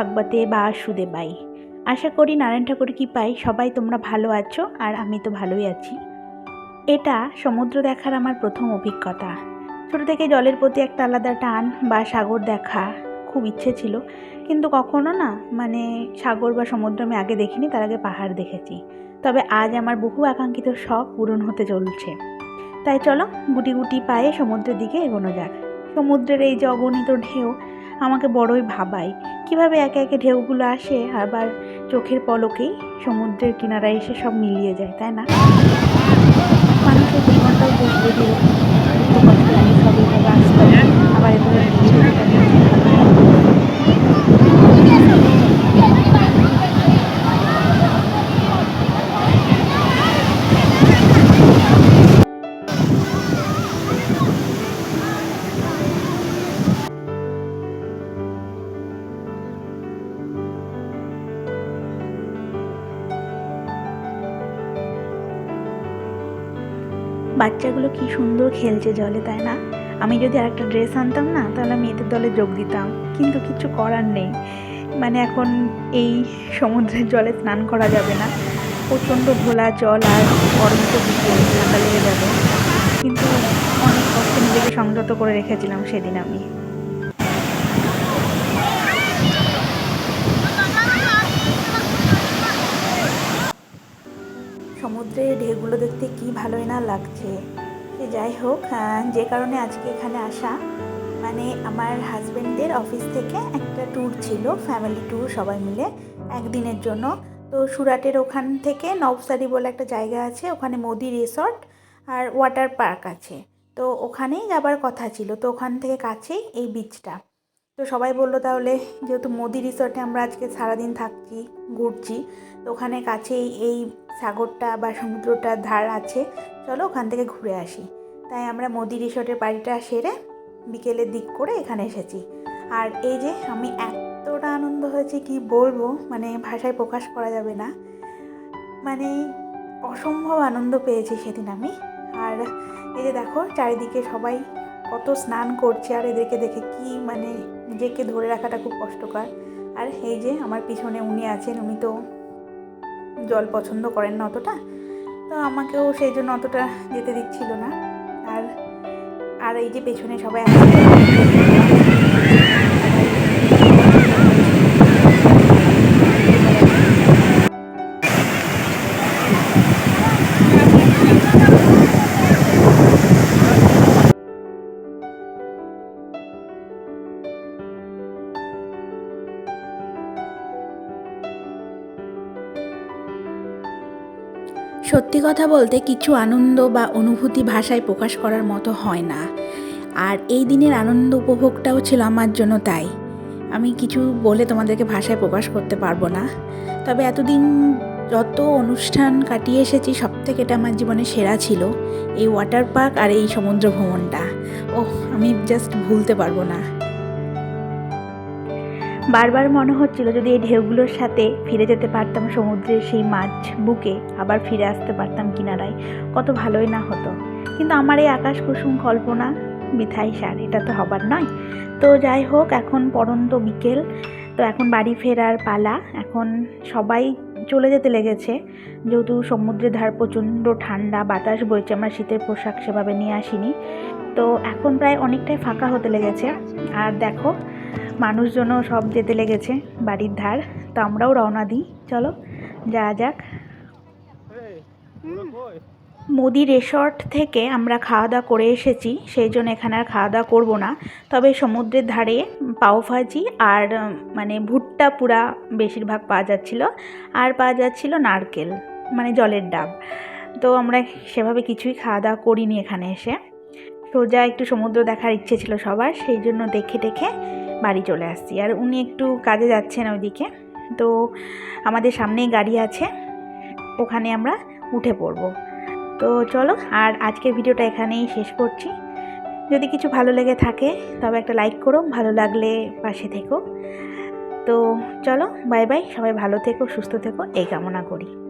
ভাগবতে বাসুদেবাই আশা করি নারায়ণ ঠাকুর কি পাই সবাই তোমরা ভালো আছো আর আমি তো ভালোই আছি। এটা সমুদ্র দেখার আমার প্রথম অভিজ্ঞতা। ছোটো থেকে জলের প্রতি একটা আলাদা টান বা সাগর দেখা খুব ইচ্ছে ছিল। কিন্তু কখনো না মানে সাগর বা সমুদ্র আমি আগে দেখিনি, তার আগে পাহাড় দেখেছি। তবে আজ আমার বহু আকাঙ্ক্ষিত শখ পূরণ হতে চলছে। তাই চলো, গুটি গুটি পায়ে সমুদ্রের দিকে এগোনো যাক। সমুদ্রের এই যে অগণিত ঢেউ, আমাকে বড়ই ভাবায়। কীভাবে একে একে ঢেউগুলো আসে, আবার চোখের পলকেই সমুদ্রের কিনারায় এসে সব মিলিয়ে যায়, তাই না? মানুষের জীবনটাও কষ্ট নিয়ে সব এভাবে আসতে বাচ্চাগুলো কি সুন্দর খেলছে জলে, তাই না? আমি যদি আরেকটা ড্রেস আনতাম না, তাহলে আমি এদের দলে যোগ দিতাম। কিন্তু কিছু করার নেই। মানে এখন এই সমুদ্রের জলে স্নান করা যাবে না। প্রচণ্ড ভোলা জল আর গরম তো ঠান্ডা লেগে যাবে। কিন্তু অনেক কষ্ট নিজেকে সংযত করে রেখেছিলাম সেদিন আমি। সমুদ্রের ঢেউগুলো দেখতে কি ভালোই না লাগছে। সে যাই হোক যে কারণে আজকে এখানে আসা। মানে আমার হাজব্যান্ডের অফিস থেকে একটা ট্যুর ছিল ফ্যামিলি ট্যুর সবাই মিলে একদিনের জন্য। তো সুরাটের ওখান থেকে নবসারি বলে একটা জায়গা আছে, ওখানে মোদি রিসর্ট আর ওয়াটার পার্ক আছে। তো ওখানেই যাবার কথা ছিল। তো ওখান থেকে কাছেই এই বিচটা তো সবাই বলল তাহলে যেহেতু মোদি রিসর্টে আমরা আজকে সারাদিন থাকছি, ঘুরছি, তো ওখানে কাছেই এই সাগরটা বা সমুদ্রটার ধার আছে। চলো ওখান থেকে ঘুরে আসি। তাই আমরা মোদি রিসর্টের বাড়িটা সেরে বিকেলের দিক করে এখানে এসেছি। আর এই যে আমি এতটা আনন্দ হয়েছে, কি বলব? মানে ভাষায় প্রকাশ করা যাবে না। মানে অসম্ভব আনন্দ পেয়েছি সেদিন আমি। আর এই যে দেখো, চারিদিকে সবাই কত স্নান করছে, আর এদেরকে দেখে কি মানে নিজেকে ধরে রাখাটা খুব কষ্টকর। আর এই যে আমার পিছনে উনি আছেন, উনি তো জল পছন্দ করেন না অতটা। তো আমাকেও সেই জন্য অতটা যেতে দিচ্ছিল না। আর আর এই যে পেছনে সবাই সত্যি কথা বলতে কিছু আনন্দ বা অনুভূতি ভাষায় প্রকাশ করার মতো হয় না। আর এই দিনের আনন্দ উপভোগটাও ছিল আমার জন্য তাই। আমি কিছু বলে তোমাদেরকে ভাষায় প্রকাশ করতে পারব না। তবে এতদিন যত অনুষ্ঠান কাটিয়ে এসেছি সব থেকে এটা আমার জীবনে সেরা ছিল এই ওয়াটার পার্ক আর এই সমুদ্র ভ্রমণটা। ওহ, আমি জাস্ট ভুলতে পারব না। বারবার মনে হচ্ছিল যদি এই ঢেউগুলোর সাথে ফিরে যেতে পারতাম সমুদ্রের সেই মাছ বুকে, আবার ফিরে আসতে পারতাম কিনারায়, কত ভালোই না হতো। কিন্তু আমার এই আকাশ কুসুম কল্পনা মিথাই সার, এটা তো হবার নয়। তো যাই হোক, এখন পরন্ত বিকেল, তো এখন বাড়ি ফেরার পালা, এখন সবাই চলে যেতে লেগেছে। যেহেতু সমুদ্রের ধার প্রচণ্ড ঠান্ডা, বাতাস বইছে, আমরা শীতের পোশাক সেভাবে নিয়ে আসিনি। তো এখন প্রায় অনেকটাই ফাঁকা হতে লেগেছে। আর দেখো মানুষজনও সব যেতে লেগেছে বাড়ির ধার, তো আমরাও রওনা দিই। চলো, যাওয়া যাক। মোদি রিসর্ট থেকে আমরা খাওয়া দাওয়া করে এসেছি, সেই জন্য এখানে আর খাওয়া দাওয়া করব না। তবে সমুদ্রের ধারে পাওভাজি আর মানে ভুট্টা পুরা বেশিরভাগ পাওয়া যাচ্ছিল, আর পাওয়া যাচ্ছিল নারকেল মানে জলের ডাব। তো আমরা সেভাবে কিছুই খাওয়া দাওয়া করিনি এখানে এসে। সোজা একটু সমুদ্র দেখার ইচ্ছে ছিল সবার, সেই জন্য দেখে টেখে বাড়ি চলে আসছি। আর উনি একটু কাজে যাচ্ছেন ওইদিকে। তো আমাদের সামনেই গাড়ি আছে। ওখানে আমরা উঠে পড়ব। তো চলো, আর আজকের ভিডিওটা এখানেই শেষ করছি। যদি কিছু ভালো লেগে থাকে, তবে একটা লাইক করো। ভালো লাগলে পাশে থেকো। তো চলো, বাই বাই। সবাই ভালো থেকো, সুস্থ থেকো। এই কামনা করি।